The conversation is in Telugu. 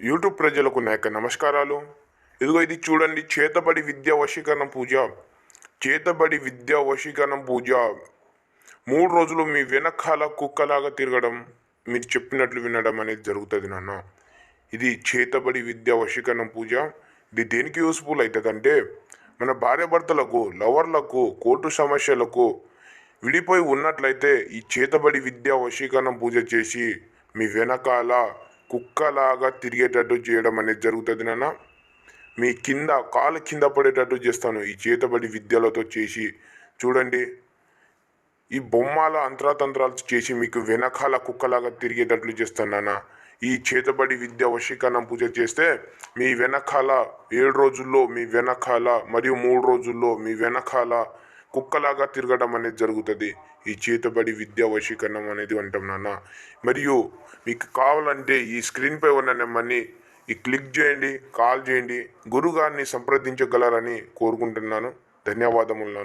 యూట్యూబ్ ప్రజలకు నా యొక్క నమస్కారాలు. ఇదిగో ఇది చూడండి చేతబడి విద్యా వశీకరణ పూజ. చేతబడి విద్య వశీకరణ పూజ. మూడు రోజులు మీ వెనకాల కుక్కలాగా తిరగడం మీరు చెప్పినట్లు వినడం అనేది జరుగుతుంది నాన్న. ఇది చేతబడి విద్యా వశీకరణ పూజ. ఇది దేనికి యూస్ఫుల్ అవుతుందంటే మన భార్యాభర్తలకు లవర్లకు కోర్టు సమస్యలకు విడిపోయి ఉన్నట్లయితే ఈ చేతబడి విద్యా వశీకరణ పూజ చేసి మీ వెనకాల కుక్కలాగా తిరిగేటట్టు చేయడం అనేది జరుగుతుంది నాన్న. మీ కింద కాలు కింద పడేటట్టు చేస్తాను. ఈ చేతబడి విద్యలతో చేసి చూడండి. ఈ బొమ్మల అంతరాతంత్రాలు చేసి మీకు వెనకాల కుక్కలాగా తిరిగేటట్లు చేస్తాను ఈ చేతబడి విద్య వశీకరణం పూజ చేస్తే మీ వెనకాల ఏడు రోజుల్లో మీ వెనకాల మరియు మూడు రోజుల్లో మీ వెనకాల కుక్కలాగా తిరగడం అనేది జరుగుతుంది. ఈ చేతబడి విద్యా వశీకరణం అనేది అంటాం నాన్న. మరియు మీకు కావాలంటే ఈ స్క్రీన్పై ఉన్న నెంబర్ని ఈ క్లిక్ చేయండి కాల్ చేయండి. గురుగారిని సంప్రదించగలరని కోరుకుంటున్నాను. ధన్యవాదములు